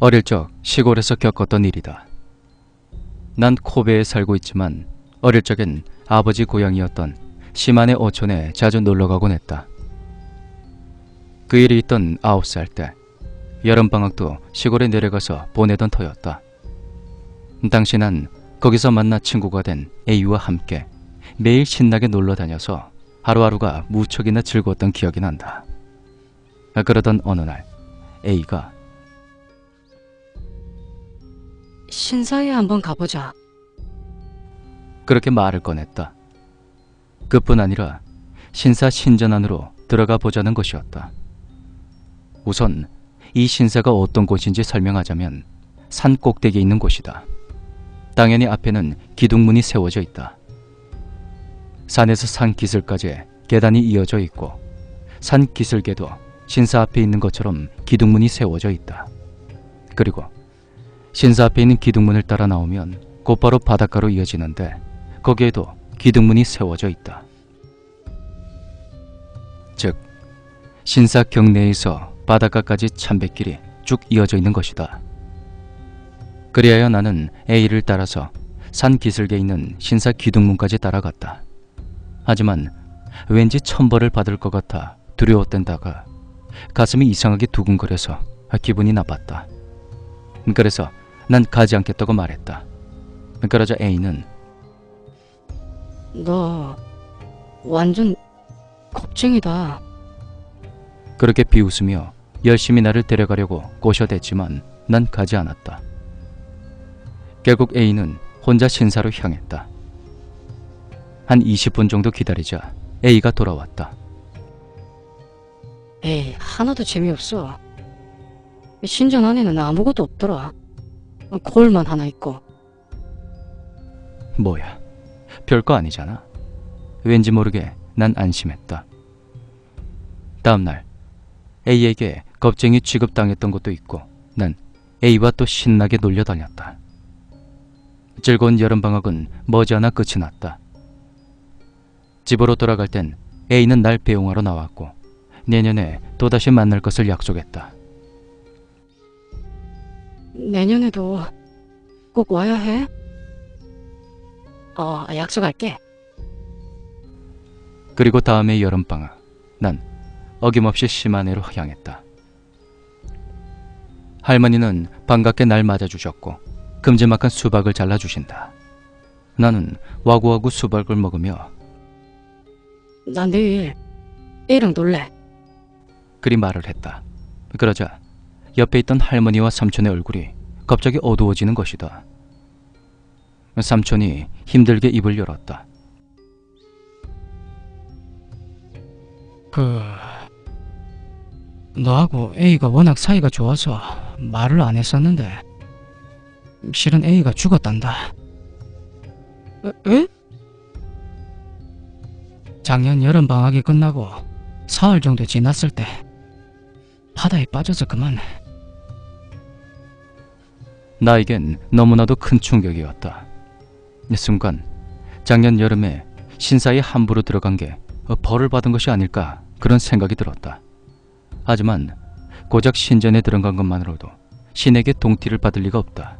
어릴 적 시골에서 겪었던 일이다. 난 코베에 살고 있지만 어릴 적엔 아버지 고향이었던 시마네 어촌에 자주 놀러 가곤 했다. 그 일이 있던 아홉 살 때 여름방학도 시골에 내려가서 보내던 터였다. 당시 난 거기서 만나 친구가 된 A와 함께 매일 신나게 놀러 다녀서 하루하루가 무척이나 즐거웠던 기억이 난다. 그러던 어느 날 A가 신사에 한번 가보자. 그렇게 말을 꺼냈다. 그뿐 아니라 신사 신전 안으로 들어가 보자는 것이었다. 우선 이 신사가 어떤 곳인지 설명하자면 산 꼭대기에 있는 곳이다. 당연히 앞에는 기둥문이 세워져 있다. 산에서 산 기슭까지 계단이 이어져 있고 산 기슭에도 신사 앞에 있는 것처럼 기둥문이 세워져 있다. 그리고 신사 앞에 있는 기둥문을 따라 나오면 곧바로 바닷가로 이어지는데 거기에도 기둥문이 세워져 있다. 즉, 신사 경내에서 바닷가까지 참배길이 쭉 이어져 있는 것이다. 그리하여 나는 A를 따라서 산 기슭에 있는 신사 기둥문까지 따라갔다. 하지만 왠지 천벌을 받을 것 같아 두려웠댄다가 가슴이 이상하게 두근거려서 기분이 나빴다. 그래서 난 가지 않겠다고 말했다. 그러자 A는 너 완전 겁쟁이다. 그렇게 비웃으며 열심히 나를 데려가려고 꼬셔댔지만 난 가지 않았다. 결국 A는 혼자 신사로 향했다. 한 20분 정도 기다리자 A가 돌아왔다. 에이, 하나도 재미없어. 신전 안에는 아무것도 없더라. 골만 하나 있고. 뭐야, 별거 아니잖아. 왠지 모르게 난 안심했다. 다음날 A에게 겁쟁이 취급당했던 것도 있고 난 A와 또 신나게 놀려 다녔다. 즐거운 여름방학은 머지않아 끝이 났다. 집으로 돌아갈 땐 A는 날 배웅하러 나왔고 내년에 또다시 만날 것을 약속했다. 내년에도 꼭 와야 해? 어, 약속할게. 그리고 다음해 여름방학 난 어김없이 시마네로 향했다. 할머니는 반갑게 날 맞아주셨고 큼지막한 수박을 잘라주신다. 나는 와구와구 수박을 먹으며 난 내일 A랑 놀래. 그리 말을 했다. 그러자 옆에 있던 할머니와 삼촌의 얼굴이 갑자기 어두워지는 것이다. 삼촌이 힘들게 입을 열었다. 그 너하고 A가 워낙 사이가 좋아서 말을 안 했었는데 실은 A가 죽었단다. 에? 에? 작년 여름 방학이 끝나고 사흘 정도 지났을 때 바다에 빠져서 그만 나에겐 너무나도 큰 충격이었다. 순간 작년 여름에 신사에 함부로 들어간 게 벌을 받은 것이 아닐까 그런 생각이 들었다. 하지만 고작 신전에 들어간 것만으로도 신에게 동티를 받을 리가 없다.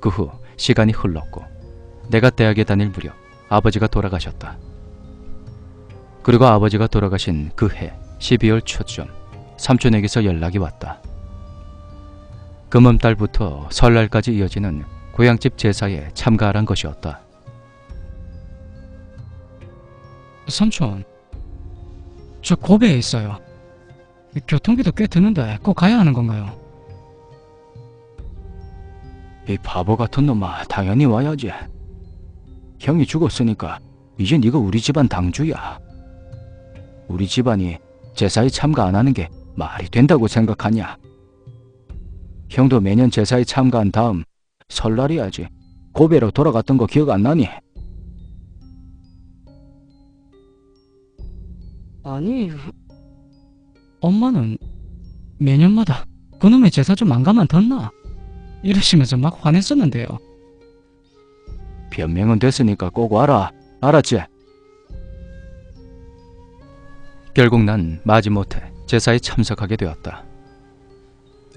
그 후 시간이 흘렀고 내가 대학에 다닐 무렵 아버지가 돌아가셨다. 그리고 아버지가 돌아가신 그 해 12월 초쯤 삼촌에게서 연락이 왔다. 금음달부터 설날까지 이어지는 고향집 제사에 참가하란 것이었다. 삼촌 저 고베에 있어요. 교통비도 꽤 드는데 꼭 가야 하는 건가요? 이 바보 같은 놈아 당연히 와야지. 형이 죽었으니까 이제 네가 우리 집안 당주야. 우리 집안이 제사에 참가 안 하는 게 말이 된다고 생각하냐? 형도 매년 제사에 참가한 다음 설날이야지. 고베로 돌아갔던 거 기억 안 나니? 아니, 엄마는 매년마다 그놈의 제사 좀 안 가면 덧나 이러시면서 막 화냈었는데요. 변명은 됐으니까 꼭 와라. 알았지? 결국 난 마지못해 제사에 참석하게 되었다.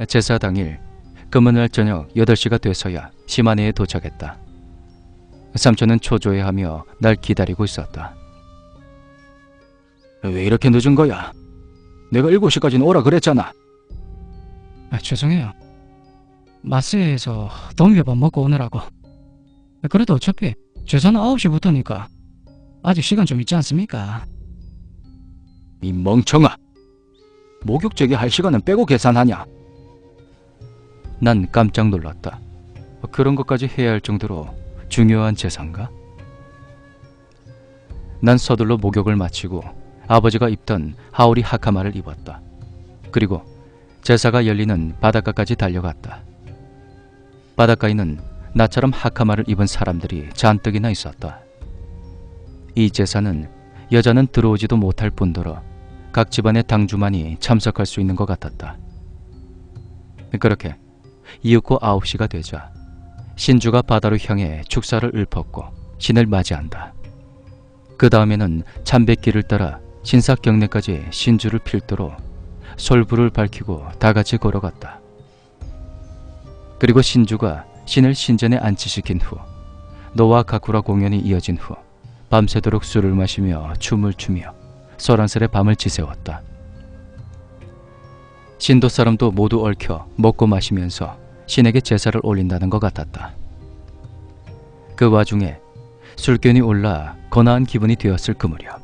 제사 당일 금은날 저녁 8시가 돼서야 심한해에 도착했다. 삼촌은 초조해하며 날 기다리고 있었다. 왜 이렇게 늦은 거야? 내가 7시까지는 오라 그랬잖아. 아, 죄송해요. 마스에서 동묘밥 먹고 오느라고. 그래도 어차피 제사는 9시부터니까 아직 시간 좀 있지 않습니까? 이 멍청아. 목욕제기 할 시간은 빼고 계산하냐? 난 깜짝 놀랐다. 그런 것까지 해야 할 정도로 중요한 제사인가? 난 서둘러 목욕을 마치고 아버지가 입던 하오리 하카마를 입었다. 그리고 제사가 열리는 바닷가까지 달려갔다. 바닷가에는 나처럼 하카마를 입은 사람들이 잔뜩이나 있었다. 이 제사는 여자는 들어오지도 못할 뿐더러 각 집안의 당주만이 참석할 수 있는 것 같았다. 그렇게 이윽고 아홉 시가 되자 신주가 바다로 향해 축사를 읊었고 신을 맞이한다. 그 다음에는 참배길을 따라 신사 경내까지 신주를 필두로 솔불을 밝히고 다 같이 걸어갔다. 그리고 신주가 신을 신전에 안치시킨 후 노와 가쿠라 공연이 이어진 후 밤새도록 술을 마시며 춤을 추며 소란스레 밤을 지새웠다. 신도 사람도 모두 얽혀 먹고 마시면서 신에게 제사를 올린다는 것 같았다. 그 와중에 술견이 올라 거나한 기분이 되었을 그 무렵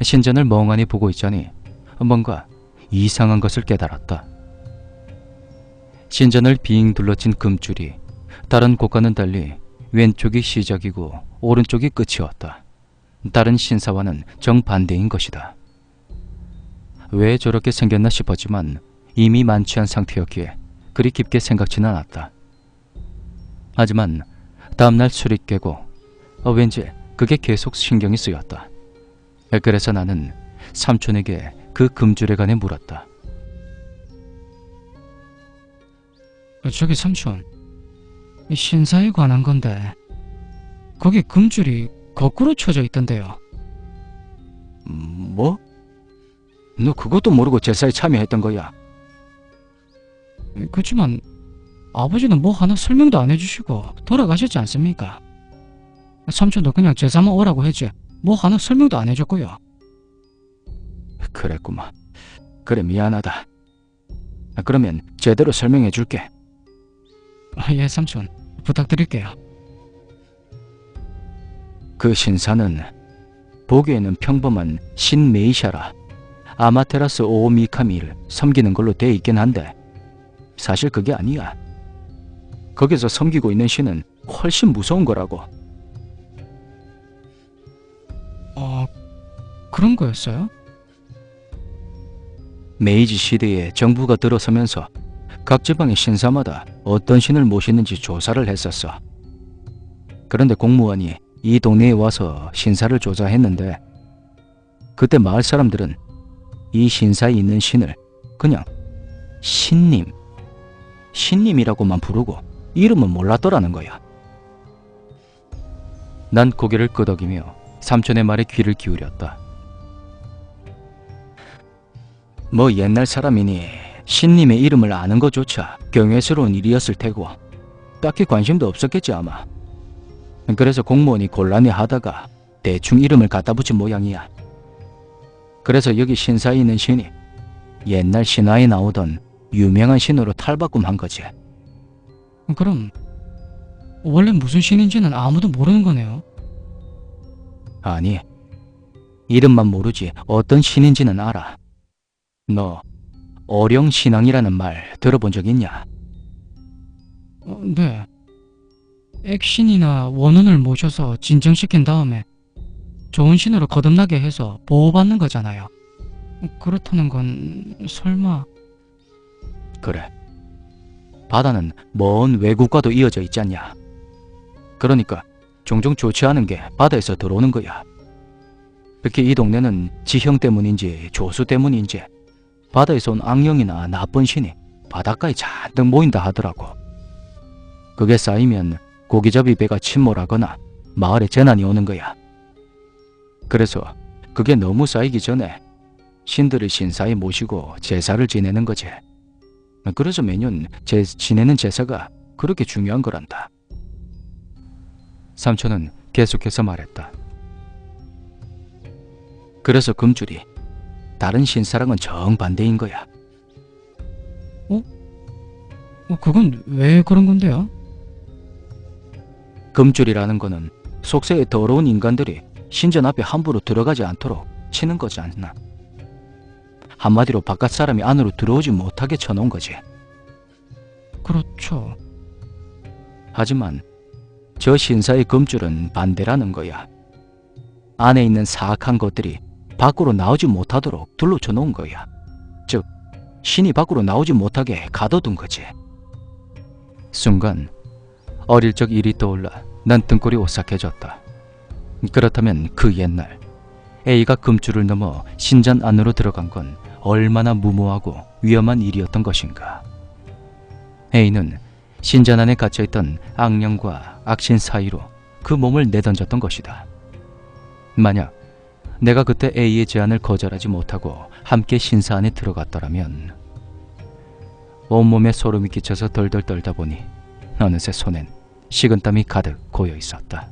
신전을 멍하니 보고 있자니 뭔가 이상한 것을 깨달았다. 신전을 빙 둘러친 금줄이 다른 곳과는 달리 왼쪽이 시작이고 오른쪽이 끝이었다. 다른 신사와는 정반대인 것이다. 왜 저렇게 생겼나 싶었지만 이미 만취한 상태였기에 그리 깊게 생각지는 않았다. 하지만 다음날 술이 깨고 어, 왠지 그게 계속 신경이 쓰였다. 그래서 나는 삼촌에게 그 금줄에 관해 물었다. 어, 저기 삼촌, 이 신사에 관한 건데 거기 금줄이 거꾸로 쳐져 있던데요. 음, 뭐? 너 그것도 모르고 제사에 참여했던 거야? 그렇지만 아버지는 뭐 하나 설명도 안 해주시고 돌아가셨지 않습니까? 삼촌도 그냥 제사만 오라고 했지 뭐 하나 설명도 안 해줬고요. 그랬구만. 그래 미안하다. 아, 그러면 제대로 설명해 줄게. 아, 예 삼촌 부탁드릴게요. 그 신사는 보기에는 평범한 신메이샤라 아마테라스 오미카미를 섬기는 걸로 돼 있긴 한데 사실 그게 아니야. 거기서 섬기고 있는 신은 훨씬 무서운 거라고. 어 그런 거였어요? 메이지 시대에 정부가 들어서면서 각 지방의 신사마다 어떤 신을 모시는지 조사를 했었어. 그런데 공무원이 이 동네에 와서 신사를 조사했는데 그때 마을 사람들은 이 신사에 있는 신을 그냥 신님, 신님이라고만 부르고 이름은 몰랐더라는 거야. 난 고개를 끄덕이며 삼촌의 말에 귀를 기울였다. 뭐 옛날 사람이니 신님의 이름을 아는 것조차 경외스러운 일이었을 테고 딱히 관심도 없었겠지 아마. 그래서 공무원이 곤란해 하다가 대충 이름을 갖다 붙인 모양이야. 그래서 여기 신사에 있는 신이 옛날 신화에 나오던 유명한 신으로 탈바꿈한 거지. 그럼 원래 무슨 신인지는 아무도 모르는 거네요. 아니, 이름만 모르지 어떤 신인지는 알아. 너 어령 신앙이라는 말 들어본 적 있냐? 어, 네. 액신이나 원혼을 모셔서 진정시킨 다음에 좋은 신으로 거듭나게 해서 보호받는 거잖아요. 그렇다는 건 설마 그래. 바다는 먼 외국과도 이어져 있지 않냐. 그러니까 종종 좋지 않은 게 바다에서 들어오는 거야. 특히 이 동네는 지형 때문인지 조수 때문인지 바다에서 온 악령이나 나쁜 신이 바닷가에 잔뜩 모인다 하더라고. 그게 쌓이면 고기잡이 배가 침몰하거나 마을에 재난이 오는 거야. 그래서 그게 너무 쌓이기 전에 신들을 신사에 모시고 제사를 지내는 거지. 그래서 매년 제, 지내는 제사가 그렇게 중요한 거란다. 삼촌은 계속해서 말했다. 그래서 금줄이 다른 신사랑은 정반대인 거야. 어, 그건 왜 그런 건데요? 금줄이라는 거는 속세의 더러운 인간들이 신전 앞에 함부로 들어가지 않도록 치는 거지 않나. 한마디로 바깥 사람이 안으로 들어오지 못하게 쳐놓은 거지. 그렇죠. 하지만 저 신사의 금줄은 반대라는 거야. 안에 있는 사악한 것들이 밖으로 나오지 못하도록 둘러쳐 놓은 거야. 즉, 신이 밖으로 나오지 못하게 가둬둔 거지. 순간 어릴 적 일이 떠올라 난 등골이 오싹해졌다. 그렇다면 그 옛날 A가 금줄을 넘어 신전 안으로 들어간 건 얼마나 무모하고 위험한 일이었던 것인가. A는 신전 안에 갇혀있던 악령과 악신 사이로 그 몸을 내던졌던 것이다. 만약 내가 그때 A의 제안을 거절하지 못하고 함께 신사 안에 들어갔더라면 온몸에 소름이 끼쳐서 덜덜 떨다 보니 어느새 손엔 식은땀이 가득 고여 있었다.